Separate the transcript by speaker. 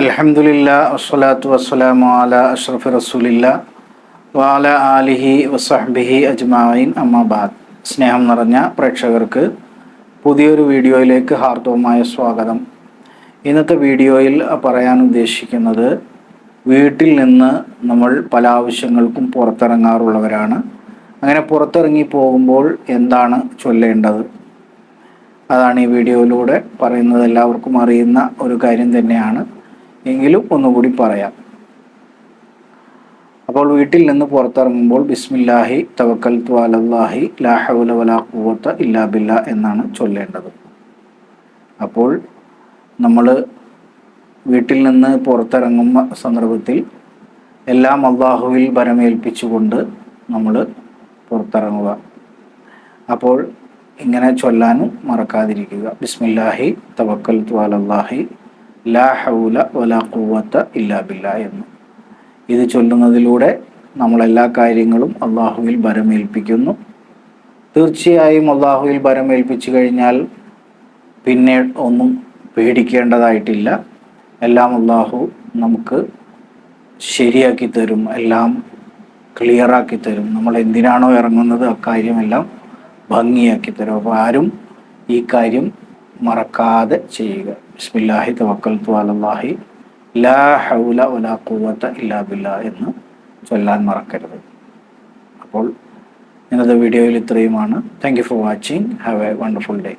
Speaker 1: അലഹമുല്ല വസ്സലാത്തു വസ്സലാമു അല അഷ്റഫ് റസൂലില്ല വാല ആലിഹി വസഹബിഹി അജ്മായിൻ അമ്മാബാദ് സ്നേഹം നിറഞ്ഞ പ്രേക്ഷകർക്ക് പുതിയൊരു വീഡിയോയിലേക്ക് ഹാർദവമായ സ്വാഗതം. ഇന്നത്തെ വീഡിയോയിൽ പറയാൻ ഉദ്ദേശിക്കുന്നത് വീട്ടിൽ നിന്ന് നമ്മൾ പല ആവശ്യങ്ങൾക്കും പുറത്തിറങ്ങാറുള്ളവരാണ്. അങ്ങനെ പുറത്തിറങ്ങി പോകുമ്പോൾ എന്താണ് ചൊല്ലേണ്ടത്? അതാണ് ഈ വീഡിയോയിലൂടെ പറയുന്നത്. എല്ലാവർക്കും അറിയുന്ന ഒരു കാര്യം തന്നെയാണ്. എങ്കിലും ഒന്നുകൂടി പറയാം. അപ്പോൾ വീട്ടിൽ നിന്ന് പുറത്തിറങ്ങുമ്പോൾ ബിസ്മില്ലാഹി തവക്കൽ അലല്ലാഹി ലാ ഹൗല വലാ കൂവത്ത ഇല്ലാ ബില്ല എന്നാണ് ചൊല്ലേണ്ടത്. അപ്പോൾ നമ്മൾ വീട്ടിൽ നിന്ന് പുറത്തിറങ്ങുന്ന സന്ദർഭത്തിൽ എല്ലാം അള്ളാഹുവിൽ ഭരമേൽപ്പിച്ചുകൊണ്ട് നമ്മൾ പുറത്തിറങ്ങുക. അപ്പോൾ ഇങ്ങനെ ചൊല്ലാനും മറക്കാതിരിക്കുക. ബിസ്മില്ലാഹി തവക്കൽ അലല്ലാഹി ലാ ഹൗല വലാ ഖുവത്ത ഇല്ലാ ബില്ല എന്ന്. ഇത് ചൊല്ലുന്നതിലൂടെ നമ്മളെല്ലാ കാര്യങ്ങളും അള്ളാഹുവിൽ ഭരമേൽപ്പിക്കുന്നു. തീർച്ചയായും അള്ളാഹുവിൽ ഭരമേൽപ്പിച്ചു കഴിഞ്ഞാൽ പിന്നെ ഒന്നും പേടിക്കേണ്ടതായിട്ടില്ല. എല്ലാം അള്ളാഹു നമുക്ക് ശരിയാക്കി തരും എല്ലാം ക്ലിയറാക്കി തരും. നമ്മൾ എന്തിനാണോ ഇറങ്ങുന്നത് അക്കാര്യമെല്ലാം ഭംഗിയാക്കി തരും. അപ്പോൾ ആരും ഈ കാര്യം മറക്കാതെ ചെയ്യുക. ബിസ്മില്ലാഹി തവക്കൽ അലല്ലാഹി. ലാ ഹൗല ഇല്ലാ എന്ന് ചൊല്ലാൻ മറക്കരുത്. അപ്പോൾ ഇന്നത്തെ വീഡിയോയിൽ ഇത്രയുമാണ്. Thank you for watching have a wonderful day